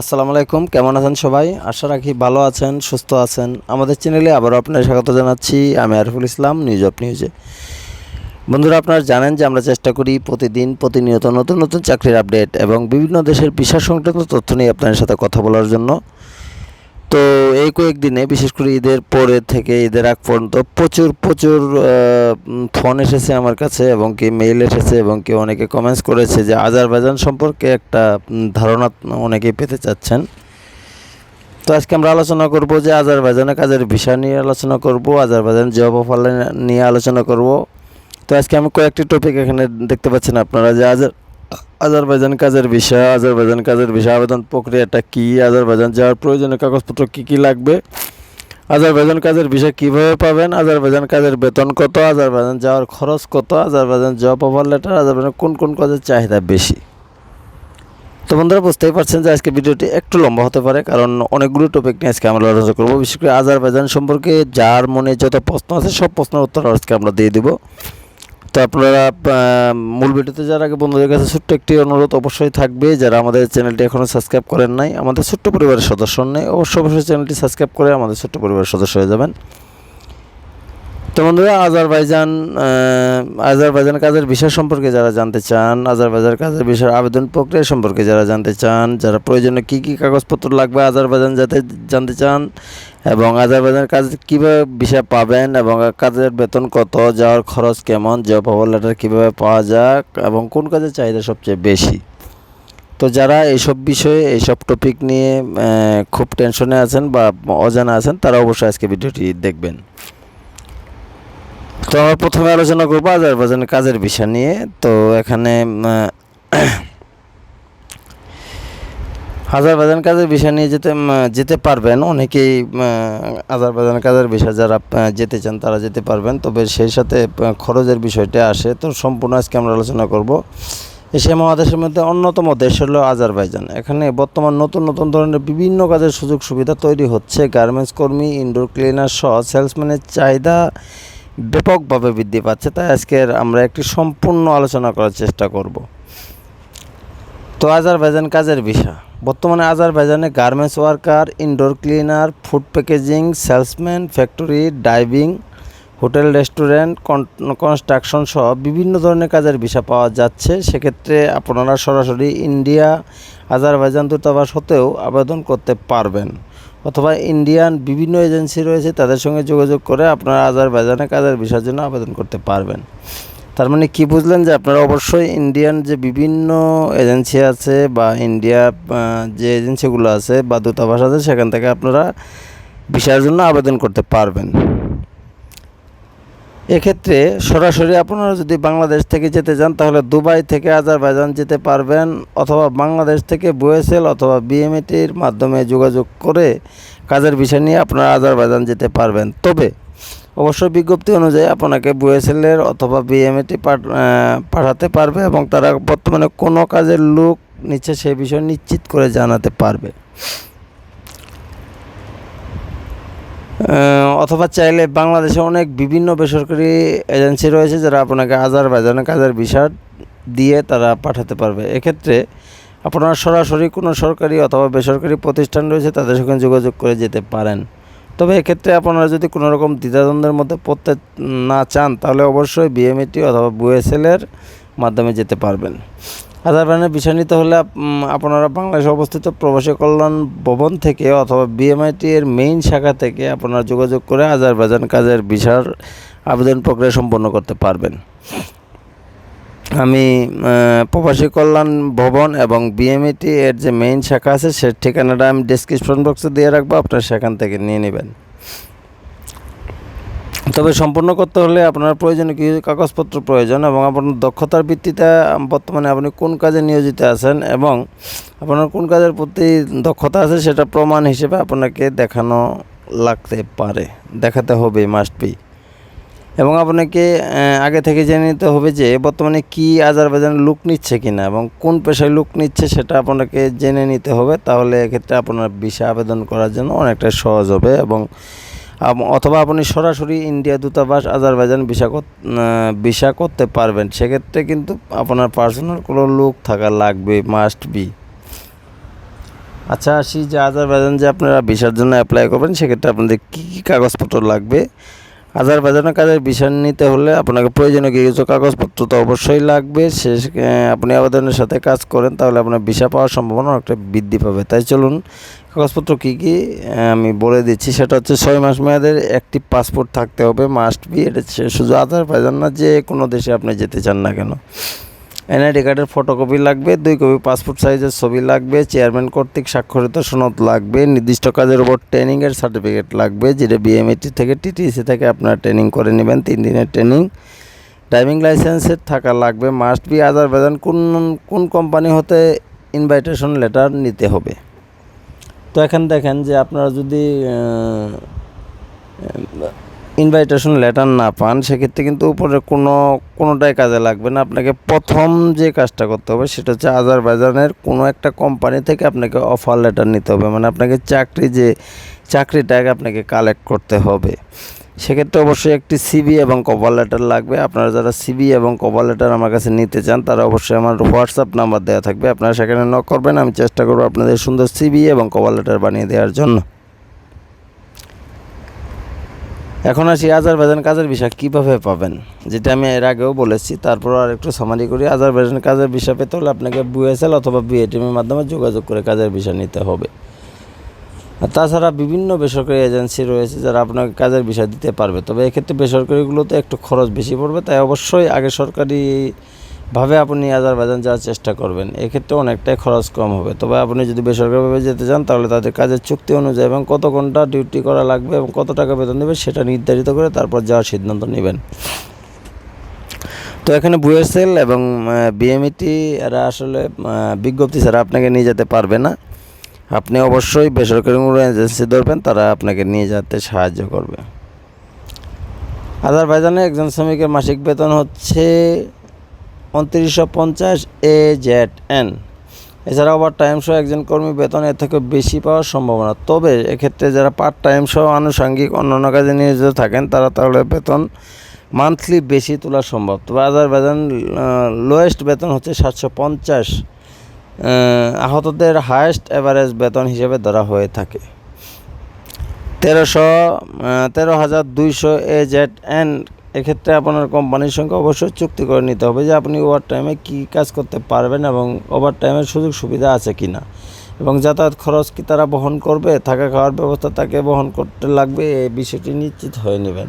আসসালামু আলাইকুম, কেমন আছেন সবাই? আশা রাখি ভালো আছেন, সুস্থ আছেন। আমাদের চ্যানেলে আবারও আপনার স্বাগত জানাচ্ছি, আমি আরিফুল ইসলাম নিউজ অফ নিউজে বন্ধুরা, আপনারা জানেন যে আমরা চেষ্টা করি প্রতিদিন প্রতিনিয়ত নতুন নতুন চাকরির আপডেট এবং বিভিন্ন দেশের বিশ্বাস সংক্রান্ত তথ্য নিয়ে আপনাদের সাথে কথা বলার জন্য। তো এই কয়েকদিনে, বিশেষ করে ঈদের পরে থেকে, ঈদের আগ পর্যন্ত প্রচুর প্রচুর ফোন এসেছে আমার কাছে এবং কি মেইল এসেছে এবং কি অনেকে কমেন্টস করেছে যে আজারবাইজান সম্পর্কে একটা ধারণা অনেকেই পেতে চাচ্ছেন। তো আজকে আমরা আলোচনা করব যে আজারবাইজানের কাজের বিষয় নিয়ে আলোচনা করব, আজারবাইজান জব অফার নিয়ে আলোচনা করব। তো আজকে আমি কয়েকটি টপিক এখানে দেখতে পাচ্ছেন আপনারা যে আজার আজারবাইজান কাজের বিষয়, আজারবাইজান কাজের বিষয়, আবেদন প্রক্রিয়াটা কী, আজারবাইজান যাওয়ার প্রয়োজনীয় কাগজপত্র কী কী লাগবে? আজারবাইজান কাজের বিষয় কীভাবে পাবেন? আজারবাইজান কাজের বেতন কত? আজারবাইজান যাওয়ার খরচ কত? Azerbaijan job offer letter Azerbaijan কোন কোন কাজের চাহিদা বেশি? তো বন্ধুরা, বুঝতেই পারছেন যে আজকে ভিডিওটি একটু লম্বা হতে পারে, কারণ অনেকগুলো টপিক নিয়ে আজকে আমরা আলোচনা করব। বিশেষ করে আজারবাইজান সম্পর্কে যার মনে যত প্রশ্ন আছে, সব প্রশ্নের উত্তর আজকে আমরা দিয়ে দিব। তো আপনারা মূল ভিডিওতে যারা আগে বন্ধুদের কাছে ছোট্ট একটি অনুরোধ অবশ্যই থাকবে, যারা আমাদের চ্যানেলটি এখনও সাবস্ক্রাইব করেন নাই, আমাদের ছোট্ট পরিবারের সদস্য নেই, অবশ্যই অবশ্যই চ্যানেলটি সাবস্ক্রাইব করে আমাদের ছোট্ট পরিবারের সদস্য হয়ে যাবেন। তো বন্ধুরা, আজারবাইজান আজারবাইজান কাজের বিষয় সম্পর্কে যারা জানতে চান আজারবাইজান কাজের বিষয়ের আবেদন প্রক্রিয়া সম্পর্কে যারা জানতে চান, যারা প্রয়োজনে কী কী কাগজপত্র লাগবে আজারবাইজান যাতে জানতে চান, এবং আজারবাইজান কাজ কীভাবে বিষয় পাবেন, এবং কাজের বেতন কত, যাওয়ার খরচ কেমন জব অফার লেটার কীভাবে পাওয়া যাক, এবং কোন কাজের চাহিদা সবচেয়ে বেশি। তো যারা এইসব বিষয়ে এইসব টপিক নিয়ে খুব টেনশনে আছেন বা অজানা আছেন, তারা অবশ্যই আজকে ভিডিওটি দেখবেন। তো আমরা প্রথমে আলোচনা করব আজারবাইজানের কাজের বিষয় নিয়ে। তো এখানে আজারবাইজান কাজের বিষয় নিয়ে যেতে যেতে পারবেন। অনেকেই আজারবাইজান কাজের বিষয় যারা যেতে চান তারা যেতে পারবেন। তবে সেই সাথে খরচের বিষয়টা আসে। তো সম্পূর্ণ আজকে আমরা আলোচনা করব। এশিয়া মহাদেশের মধ্যে অন্যতম দেশ হলো আজারবাইজান। এখানে বর্তমান নতুন নতুন ধরনের বিভিন্ন কাজের সুযোগ সুবিধা তৈরি হচ্ছে। গার্মেন্টস কর্মী, ইনডোর ক্লিনার সহ সেলসম্যানের চাহিদা ব্যাপকভাবে বৃদ্ধি পাচ্ছে, তাই আজকের আমরা একটি সম্পূর্ণ আলোচনা করার চেষ্টা করব। তো আজারবাইজান কাজের বিষয়। বর্তমানে আজারবাইজানে garments worker, indoor cleaner, food packaging, salesman, factory, driving hotel, restaurant construction সহ বিভিন্ন ধরনের কাজের ভিসা পাওয়া যাচ্ছে। সেক্ষেত্রে আপনারা সরাসরি ইন্ডিয়া, আজারবাইজান দূতাবাস হতেও আবেদন করতে পারবেন। অথবা ইন্ডিয়ান বিভিন্ন এজেন্সি রয়েছে, তাদের সঙ্গে যোগাযোগ করে আপনারা আজারবাইজানে কাজের ভিসার জন্য আবেদন করতে পারবেন। তার মানে কি বুঝলেন যে আপনারা অবশ্যই ইন্ডিয়ান যে বিভিন্ন এজেন্সি আছে বা ইন্ডিয়া যে এজেন্সিগুলো আছে বা দূতাবাস আছে, সেখান থেকে আপনারা ভিসার জন্য আবেদন করতে পারবেন। এক্ষেত্রে সরাসরি আপনারা যদি বাংলাদেশ থেকে যেতে চান, তাহলে দুবাই থেকে আজারবাইজান যেতে পারবেন অথবা বাংলাদেশ থেকে বুয়েসেল অথবা বিএমএটির মাধ্যমে যোগাযোগ করে কাজের বিষয় নিয়ে আপনারা আজারবাইজান যেতে পারবেন। তবে অবশ্যই বিজ্ঞপ্তি অনুযায়ী আপনাকে বুয়েসেলের অথবা বিএমএটি পাঠাতে পারবে এবং তারা বর্তমানে কোনো কাজের লোক নিচ্ছে সে বিষয়ে নিশ্চিত করে জানাতে পারবে। অথবা চাইলে বাংলাদেশে অনেক বিভিন্ন বেসরকারি এজেন্সি রয়েছে যারা আপনাকে আজারবাইজানের কাজের বিষয় দিয়ে তারা পাঠাতে পারবে। এক্ষেত্রে আপনারা সরাসরি কোনো সরকারি অথবা বেসরকারি প্রতিষ্ঠান রয়েছে, তাদের সঙ্গে যোগাযোগ করে যেতে পারেন। তবে এক্ষেত্রে আপনারা যদি কোনো রকম দ্বিধাদ্বন্দ্বের মধ্যে পড়তে না চান, তাহলে অবশ্যই বিএমইটি অথবা বুয়েসেলের মাধ্যমে যেতে পারবেন। আজারবাইজানের বিষয় নিতে হলে আপ- আপনারা বাংলাদেশে অবস্থিত প্রবাসী কল্যাণ ভবন থেকে অথবা বিএমআইটি এর মেইন শাখা থেকে আপনারা যোগাযোগ করে আজারবাইজান কাজের ভিসার আবেদন প্রক্রিয়া সম্পন্ন করতে পারবেন। আমি প্রবাসী কল্যাণ ভবন এবং বিএমইটি এর যে মেইন শাখা আছে, সে ঠিকানাটা আমি ডিসক্রিপশন বক্সে দিয়ে রাখব, আপনারা সেখান থেকে নিয়ে নেবেন। তবে সম্পূর্ণ করতে হলে আপনার প্রয়োজনীয় কিছু কাগজপত্র প্রয়োজন এবং আপনার দক্ষতার ভিত্তিতে বর্তমানে আপনি কোন কাজে নিয়োজিত আছেন এবং আপনার কোন কাজের প্রতি দক্ষতা আছে সেটা প্রমাণ হিসেবে আপনাকে দেখানো লাগতে পারে, দেখাতে হবে মাস্ট বি এবং আপনাকে আগে থেকে জেনে নিতে হবে যে বর্তমানে কি আজারবাইজান লুক নিচ্ছে কিনা এবং কোন পেশায় লুক নিচ্ছে সেটা আপনাকে জেনে নিতে হবে, তাহলে এক্ষেত্রে আপনার ভিসা আবেদন করার জন্য অনেকটা সহজ হবে এবং অথবা আপনি সরাসরি ইন্ডিয়া, দূতাবাস, আজারবাইজান ভিসা ভিসা করতে পারবেন। সেক্ষেত্রে কিন্তু আপনার পার্সোনাল কোনো লোক থাকা লাগবে মাস্ট বি আচ্ছা আসি যে আজারবাইজান যে আপনারা ভিসার জন্য অ্যাপ্লাই করবেন, সেক্ষেত্রে আপনাদের কী কী কাগজপত্র লাগবে? আজারবাইজানের কাজের বিষয় নিতে হলে আপনাকে প্রয়োজনীয় কিছু কাগজপত্র তো অবশ্যই লাগবে। সে আপনি আবেদনের সাথে কাজ করেন, তাহলে আপনার ভিসা পাওয়ার সম্ভাবনা একটা বৃদ্ধি পাবে। তাই চলুন, কাগজপত্র কী কী আমি বলে দিচ্ছি। সেটা হচ্ছে ছয় মাস মেয়াদের একটি পাসপোর্ট থাকতে হবে, মাস্ট বি। এটা শুধু আজারবাইজান না, যে কোনো দেশে আপনি যেতে চান না কেন। এনআইডি কার্ডের ফটোকপি লাগবে, দুই কপি পাসপোর্ট সাইজের ছবি লাগবে চেয়ারম্যান কর্তৃক স্বাক্ষরিত সনদ লাগবে, নির্দিষ্ট কাজের উপর ট্রেনিংয়ের সার্টিফিকেট লাগবে, যেটা বিএমএটি থেকে টিটিসি থেকে আপনারা ট্রেনিং করে নেবেন, তিন দিনের ট্রেনিং ড্রাইভিং লাইসেন্সের থাকা লাগবে মাস্ট বি আদার বেদান কোন কোন কোম্পানি হতে ইনভাইটেশন লেটার নিতে হবে। তো এখন দেখেন যে আপনারা যদি ইনভাইটেশন লেটার না পান, সেক্ষেত্রে কিন্তু উপরে কোনো, কোনোটাই কাজে লাগবে না। আপনাকে প্রথম যে কাজটা করতে হবে, সেটা হচ্ছে আজারবাইজানের কোনো একটা কোম্পানি থেকে আপনাকে অফার লেটার নিতে হবে। মানে আপনাকে চাকরি যে চাকরিটাকে আপনাকে কালেক্ট করতে হবে। সেক্ষেত্রে অবশ্যই একটি সিবি এবং কভার লেটার লাগবে। আপনারা যারা সিবি এবং কভার লেটার আমার কাছে নিতে চান, তারা অবশ্যই আমার হোয়াটসঅ্যাপ নাম্বার দেওয়া থাকবে। আপনারা সেখানে নক করবেন, আমি চেষ্টা করব আপনাদের সুন্দর সিবি এবং কভার লেটার বানিয়ে দেওয়ার জন্য। এখন আসি আজারবাইজান কাজের বিষয় কীভাবে পাবেন? যেটা আমি এর আগেও বলেছি, তারপর আর একটু সামারি করি। আজারবাইজান কাজের বিষয় পেতে হলে আপনাকে বিএসএল অথবা বিএটিএমের মাধ্যমে যোগাযোগ করে কাজের বিষয় নিতে হবে। তাছাড়া বিভিন্ন বেসরকারি এজেন্সি রয়েছে যারা আপনাকে কাজের বিষয় দিতে পারবে। তবে এক্ষেত্রে বেসরকারিগুলোতে একটু খরচ বেশি পড়বে, তাই অবশ্যই আগে সরকারি ভাবে আপনি আজারবাইজান যাওয়ার চেষ্টা করবেন। এক্ষেত্রে অনেকটাই খরচ কম হবে। তবে আপনি যদি বেসরকারিভাবে যেতে চান, তাহলে তাদের কাজের চুক্তি অনুযায়ী এবং কত ঘণ্টা ডিউটি করা লাগবে এবং কত টাকা বেতন দেবে সেটা নির্ধারিত করে তারপর যাওয়ার সিদ্ধান্ত নেবেন। তো এখানে বুয়েসেল এবং বিএমইটি এরা আসলে বিজ্ঞপ্তি ছাড়া আপনাকে নিয়ে যেতে পারবে না। আপনি অবশ্যই বেসরকারি কোনো এজেন্সি ধরবেন, তারা আপনাকে নিয়ে যেতে সাহায্য করবে। আজারবাইজানে একজন শ্রমিকের মাসিক বেতন হচ্ছে উনত্রিশশো পঞ্চাশ এ জেড এন। এছাড়া ওভার টাইম সহ একজন কর্মী বেতন এর থেকে বেশি পাওয়ার সম্ভাবনা। তবে এক্ষেত্রে যারা পার্ট টাইম সহ আনুষঙ্গিক অন্যান্য কাজে নিয়োজিত থাকেন, তারা তাহলে বেতন মান্থলি বেশি তোলা সম্ভব। তবে আদার বেতন লোয়েস্ট বেতন হচ্ছে সাতশো পঞ্চাশ। আহতদের হায়েস্ট অ্যাভারেজ বেতন হিসেবে ধরা হয়ে থাকে। তেরোশো তেরো হাজার দুইশো এ জেড এন এক্ষেত্রে আপনার কোম্পানির সঙ্গে অবশ্যই চুক্তি করে নিতে হবে যে আপনি ওভার টাইমে কী কাজ করতে পারবেন এবং ওভার টাইমের সুযোগ সুবিধা আছে কি না এবং যাতায়াত খরচ কি তারা বহন করবে, থাকা খাওয়ার ব্যবস্থা তাকে বহন করতে লাগবে, এই বিষয়টি নিশ্চিত হয়ে নেবেন।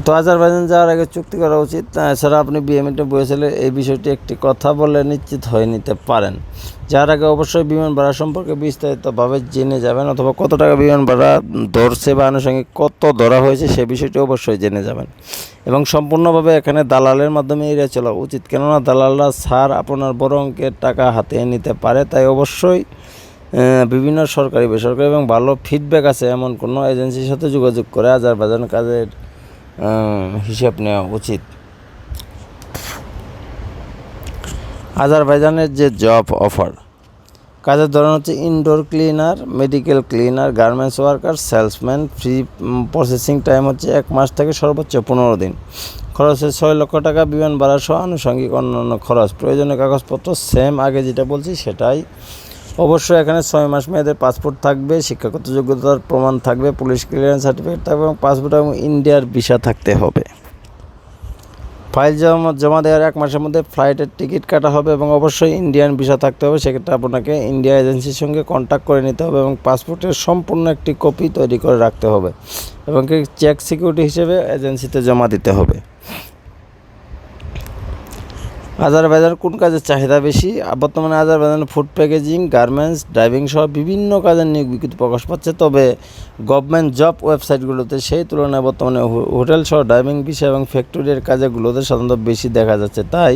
তো আজারবাইজান যাওয়ার আগে চুক্তি করা উচিত এছাড়া আপনি বিএমএটে বসেলে এই বিষয়টি একটি কথা বলে নিশ্চিত হয়ে নিতে পারেন। যার আগে অবশ্যই বিমান ভাড়া সম্পর্কে বিস্তারিতভাবে জেনে যাবেন, অথবা কত টাকা বিমান ভাড়া ধরছে বা আনুষঙ্গিক কত ধরা হয়েছে সে বিষয়টি অবশ্যই জেনে যাবেন। এবং সম্পূর্ণভাবে এখানে দালালের মাধ্যমে এড়িয়ে চলা উচিত, কেননা দালালরা ছাড় আপনার বড় অঙ্কের টাকা হাতিয়ে নিতে পারে, তাই অবশ্যই বিভিন্ন সরকারি, বেসরকারি এবং ভালো ফিডব্যাক আছে এমন কোনো এজেন্সির সাথে যোগাযোগ করে আজারবাইজান কাজের হিসাব নেওয়া উচিত। আজারবাইজানের যে জব অফার, কাজের ধরন হচ্ছে indoor cleaner medical cleaner garments worker salesman free processing time হচ্ছে এক মাস থেকে সর্বোচ্চ পনেরো দিন। খরচ ছয় লক্ষ টাকা, বিমান ভাড়া সহ আনুষঙ্গিক অন্যান্য খরচ। প্রয়োজনীয় কাগজপত্র সেম আগে যেটা বলছি সেটাই। অবশ্যই এখানে ছয় মাস মেয়াদের পাসপোর্ট থাকবে, শিক্ষাগত যোগ্যতার প্রমাণ থাকবে পুলিশ ক্লিয়ারেন্স সার্টিফিকেট থাকবে এবং পাসপোর্ট এবং ইন্ডিয়ার ভিসা থাকতে হবে। ফাইল জমা জমা দেওয়ার এক মাসের মধ্যে ফ্লাইটের টিকিট কাটা হবে এবং অবশ্যই ইন্ডিয়ান ভিসা থাকতে হবে। সেক্ষেত্রে আপনাকে ইন্ডিয়া এজেন্সির সঙ্গে কন্ট্যাক্ট করে নিতে হবে এবং পাসপোর্টের সম্পূর্ণ একটি কপি তৈরি করে রাখতে হবে এবং চেক সিকিউরিটি হিসেবে এজেন্সিতে জমা দিতে হবে। আজারবাইজান কোন কাজের চাহিদা বেশি? বর্তমানে Azerbaijan food packaging garments driving সহ বিভিন্ন কাজের নিয়োগ বিজ্ঞপ্তি প্রকাশ পাচ্ছে। তবে গভর্নমেন্ট জব ওয়েবসাইটগুলোতে সেই তুলনায় বর্তমানে হোটেল সহ ড্রাইভিং বিষয় এবং ফ্যাক্টরির কাজেগুলোতে সাধারণত বেশি দেখা যাচ্ছে। তাই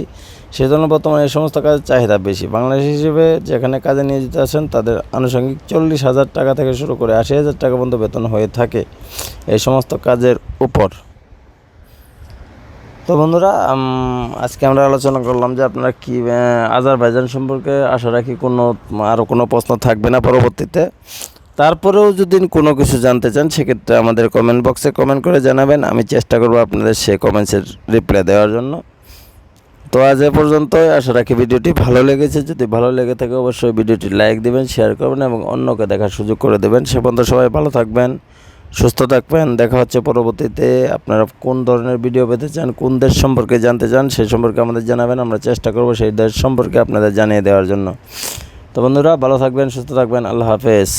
সেজন্য বর্তমানে এই সমস্ত কাজের চাহিদা বেশি। বাংলাদেশ হিসেবে যেখানে কাজে নিয়োজিত আছেন, তাদের আনুষঙ্গিক চল্লিশ হাজার টাকা থেকে শুরু করে আশি হাজার টাকা পর্যন্ত বেতন হয়ে থাকে এই সমস্ত কাজের উপর। তো বন্ধুরা আজকে আমরা আলোচনা করলাম যে আপনারা কি আজারবাইজান সম্পর্কে আশা রাখি কোনো আরও কোনো প্রশ্ন থাকবে না পরবর্তীতে। তারপরেও যদি কোনো কিছু জানতে চান, সেক্ষেত্রে আমাদের কমেন্ট বক্সে কমেন্ট করে জানাবেন। আমি চেষ্টা করব আপনাদের সে কমেন্টসের রিপ্লাই দেওয়ার জন্য। তো আজ এ পর্যন্তই। আশা রাখি ভিডিওটি ভালো লেগেছে। যদি ভালো লেগে থাকে, অবশ্যই ভিডিওটি লাইক দিবেন শেয়ার করবেন এবং অন্যকে দেখার সুযোগ করে দেবেন। সে পর্যন্ত সবাই ভালো থাকবেন। সুস্থ থাকবেন। দেখা হচ্ছে পরবর্তীতে। আপনারা কোন ধরনের ভিডিও পেতে চান, কোন দেশ সম্পর্কে জানতে চান সেই সম্পর্কে আমাদের জানাবেন। আমরা চেষ্টা করব সেই দেশ সম্পর্কে আপনাদের জানিয়ে দেওয়ার জন্য। তো বন্ধুরা, ভালো থাকবেন, সুস্থ থাকবেন। আল্লাহ হাফেজ।